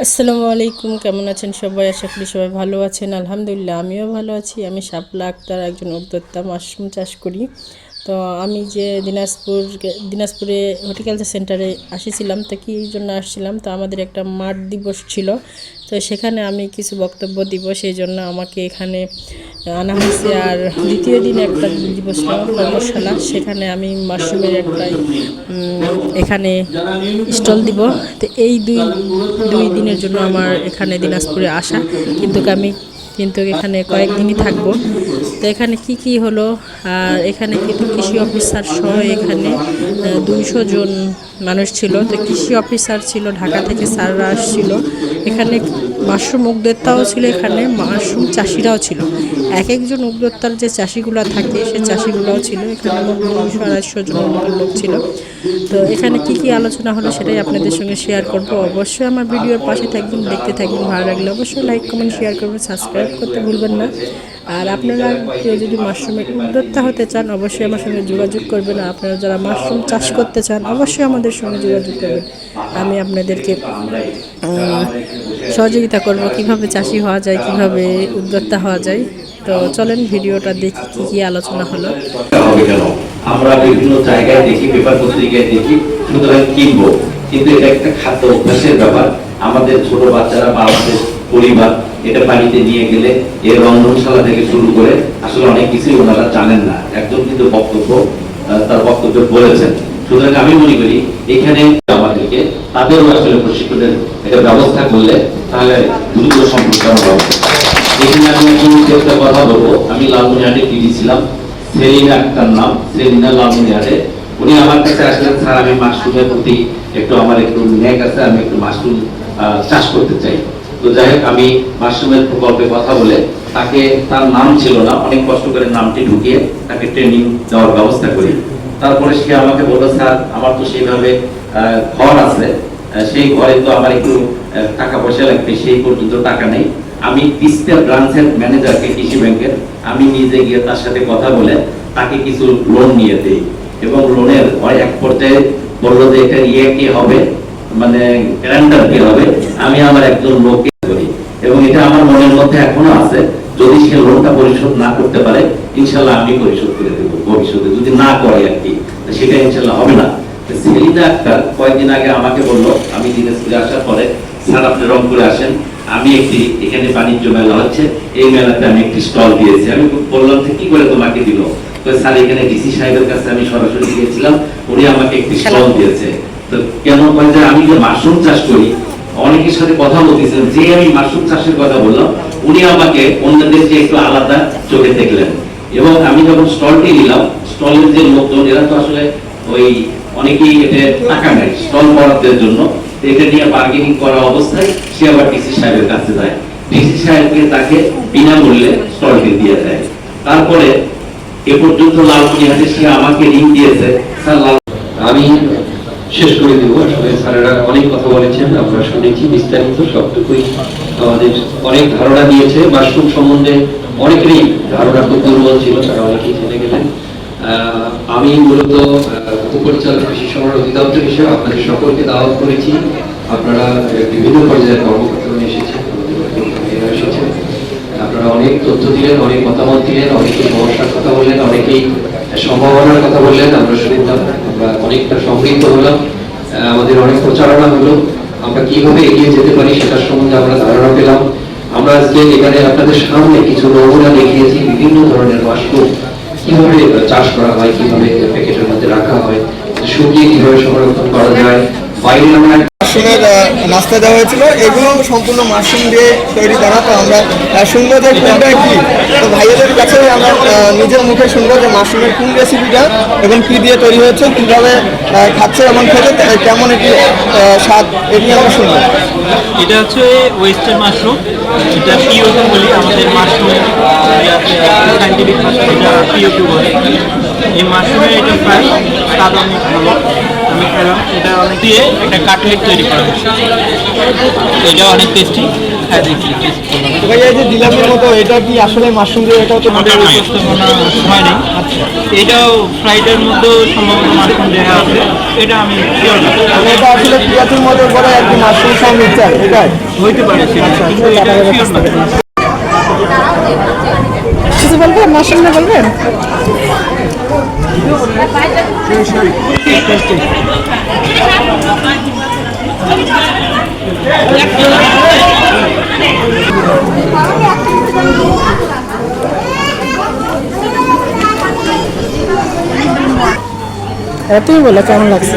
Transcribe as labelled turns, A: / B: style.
A: আসসালামু আলাইকুম, কেমন আছেন সবাই? আশা করি সবাই ভালো আছেন। আলহামদুলিল্লাহ, আমিও ভালো আছি। আমি শাপলা আক্তার, একজন উদ্যোক্তা মাশরুম চাষ করি। তো আমি যে দিনাজপুর দিনাজপুরে হর্টিকালচার সেন্টারে আসিছিলাম, তো কী জন্য আসছিলাম? তো আমাদের একটা মাঠ দিবস ছিল, তো সেখানে আমি কিছু বক্তব্য দিব, সেই জন্য আমাকে এখানে আনা হয়েছে। আর দ্বিতীয় দিন একটা দিবস কর্মশালা সেখানে আমি মাশরুমের একটা এখানে স্টল দিব। তো এই দুই দুই দিনের জন্য আমার এখানে দিনাজপুরে আসা। কিন্তু আমি কিন্তু এখানে কয়েকদিনই থাকব। তো এখানে কি কি হলো? আর এখানে কিন্তু কৃষি অফিসার সহ এখানে দুইশো জন মানুষ ছিল। তো কৃষি অফিসার ছিল, ঢাকা থেকে স্যাররা আসছিল। এখানে মাশরুম উদ্যোক্তাও ছিল এখানে, মাশরুম চাষিরাও ছিল। এক একজন উদ্যোক্তার যে চাষিগুলো থাকে, সে চাষিগুলোও ছিল। এখানে দুশো আড়াইশো জনের লোক ছিল। তো এখানে কি কি আলোচনা হলো সেটাই আপনাদের সঙ্গে শেয়ার করব। অবশ্যই আমার ভিডিওর পাশে থাকবেন, দেখতে থাকবেন, ভালো লাগলে অবশ্যই লাইক কমেন্ট শেয়ার করবেন সাবস্ক্রাইব করতে ভুলবেন না। আর আপনারা কেউ যদি মাশরুমের উদ্যোক্তা হতে চান, অবশ্যই আমার সঙ্গে যোগাযোগ করবেন। আপনারা যারা মাশরুম চাষ করতে চান, অবশ্যই আমাদের সঙ্গে যোগাযোগ করবেন। আমি আপনাদেরকে সহযোগিতা করব কীভাবে চাষি হওয়া যায়, কীভাবে উদ্যোক্তা হওয়া যায়। তো চলেন ভিডিওটা দেখি কী কী আলোচনা হলো।
B: আমরা বিভিন্ন জায়গায় দেখি, পেপার পত্রিকায় দেখি, সুতরাং কিনবো। কিন্তু এটা একটা খাদ্য অভ্যাসের ব্যাপার। আমাদের ছোট বাচ্চারা বা আমাদের পরিবার, এটা বাড়িতে নিয়ে গেলে এর রন্ধনশালা থেকে শুরু করে আসলে অনেক কিছুই ওনারা জানেন না। একজন কিন্তু বক্তব্য তার বক্তব্য বলেছেন। সুতরাং আমি মনে করি এখানে আমাদেরকে তাদেরও আসলে প্রশিক্ষণের একটা ব্যবস্থা করলে তাহলে দ্রুত সম্প্রসারণ হবে। এখানে আমি উদ্যোক্তার কথা বলব। আমি সেলিনা আক্তার নাম, সেলিনা লালমনিহাটে উনি আমার কাছে আসলেন, স্যার, আমি প্রতি একটু আমার একটু ন্যাক আছে, আমি একটু মাশরুম চাষ করতে চাই। তো যাই হোক, আমি মাশরুমের প্রকল্পে কথা বলে তাকে, তার নাম ছিল না, অনেক কষ্ট করে নামটি ঢুকিয়ে তাকে ট্রেনিং দেওয়ার ব্যবস্থা করি। তারপরে সে আমাকে বলল, স্যার, আমার তো সেইভাবে ঘর আছে। সেই ঘরে তো আমার একটু টাকা পয়সা লাগবে, সেই পর্যন্ত টাকা নেই। আমি তিস্তা ব্রাঞ্চের ম্যানেজারকে কৃষি ব্যাংকের আমি নিজে গিয়ে তার সাথে কথা বলে তাকে কিছু লোন নিয়ে দেই। এবং লোনের এক পর্যায়ে বলল যে, এটা ইয়ে কি হবে? মানে গ্যারান্টার কি হবে? আমি আমার একজন লোককে করি এবং এটা আমার মনের মধ্যে এখনও আছে। যদি সে লোনটা পরিশোধ না করতে পারে ইনশাল্লাহ আমি পরিশোধ করে দেবো ভবিষ্যতে। যদি না করে আর কি সেটা ইনশাল্লাহ হবে না। সেলিনা আক্তার কয়েকদিন আগে আমাকে বলল আমি দিনাজপুরে আসার পরে স্যার আপনি রংপুরে আসেন। আমি একটি এখানে বাণিজ্য মেলা হচ্ছে। এই মেলাতে আমি একটি স্টল দিয়েছি। আমি বললাম যে কি করে তোমাকে দিল? তো স্যার এখানে ডিসি সাহেবের কাছে আমি সরাসরি গিয়েছিলাম। উনি আমাকে একটি স্টল দিয়েছে। তো কেন কয় যে আমি যে মাশরুম চাষ করি অনেকের সাথে কথা বলতেছেন যে আমি মাশরুম চাষের কথা বললাম উনি আমাকে অন্যদের যে একটু আলাদা চোখে দেখলেন। এবং আমি যখন স্টলটি নিলাম স্টলের যে লোকজন, এরা তো আসলে ওই অনেকেই এতে টাকা নেয় স্টল বরাদ্দের জন্য। এটা নিয়ে বার্গেনিং করা অবস্থায় সে আবার ডিসি সাহেবের কাছে যায়। ডিসি সাহেবকে তাকে বিনামূল্যে স্টলটি দিয়ে দেয়। তারপরে এ পর্যন্ত লালমনিহাটে সে আমাকে ঋণ দিয়েছে। স্যার
C: আমি শেষ করে দেবো। আসলে স্যারেরা অনেক কথা বলেছেন, আমরা শুনেছি বিস্তারিত, সবটুকুই আমাদের অনেক ধারণা দিয়েছে। মাশরুম সম্বন্ধে অনেকেরই ধারণা খুব দুর্বল ছিল, তারা অনেকেই জেনে গেলেন। আমি মূলত উপরিচালক কৃষি সংগ্রহ অধিদপ্তর হিসেবে আপনাদের সকলকে দাওয়াত করেছি। আপনারা বিভিন্ন পর্যায়ের কর্মকর্তা এসেছেন এসেছেন। আপনারা অনেক তথ্য দিলেন, অনেক মতামত দিলেন অনেকেই সমস্যার কথা বললেন, অনেকেই সম্ভাবনার কথা বললেন, আমরা আমরা অনেকটা সমৃদ্ধ হলাম আমাদের অনেক প্রচারণা হলো, আমরা কীভাবে এগিয়ে যেতে পারি সেটার সম্বন্ধে আমরা ধারণা পেলাম। আমরা আজকে এখানে আপনাদের সামনে কিছু নমুনা দেখিয়েছি, বিভিন্ন ধরনের মাশরুম কীভাবে চাষ করা হয়, কীভাবে প্যাকেটের মধ্যে রাখা হয় শুকিয়ে কীভাবে সংরক্ষণ করা যায়। বাইরে আমরা
D: মাশরুমের নাস্তা দেওয়া হয়েছিল এগুলো সম্পূর্ণ মাশরুম দিয়ে তৈরি করা। তো আমরা শুনব যে কোনটা কি তো ভাইয়াদের কাছে আমরা নিজের মুখে শুনব যে মাশরুমের কোন রেসিপিটা এবং কি দিয়ে তৈরি হয়েছে কীভাবে খাচ্ছে এবং খেতে কেমন আহ, স্বাদ এটি আমরা শুনব।
E: এটা হচ্ছে ওয়েস্টার্ন মাশরুম এটা পিওকে বলি আমাদের মাশরুম সাইন্টিফিক এটা বলে এই মাশরুমের এটা প্রায় স্বাদ অনেক ভালো আমি খেলাম। এটা অনেক দিয়ে একটা কাটলেট তৈরি করা হয়েছে। এটা অনেক টেস্টি খাই দেখি।
D: ভাইয়া এই যে দিলামের মতো এটা কি আসলে মাশরুম দিয়ে এটাও তো
E: ওটা আমি উপস্থাপনা হয়নি এটাও ফ্লাইটের মধ্যেও সম্ভবত মাশরুম দেওয়া আছে। এটা আমি শিওর না।
D: মানে এটা আসলে পিয়াজের মতো করে আর কি মাশরুম সহ মিক্সচার এটাই?
E: হইতে পারে সেটা কিন্তু এটা শিওর না।
A: কিছু বলবেন? তুমি বলো কেমন লাগছে?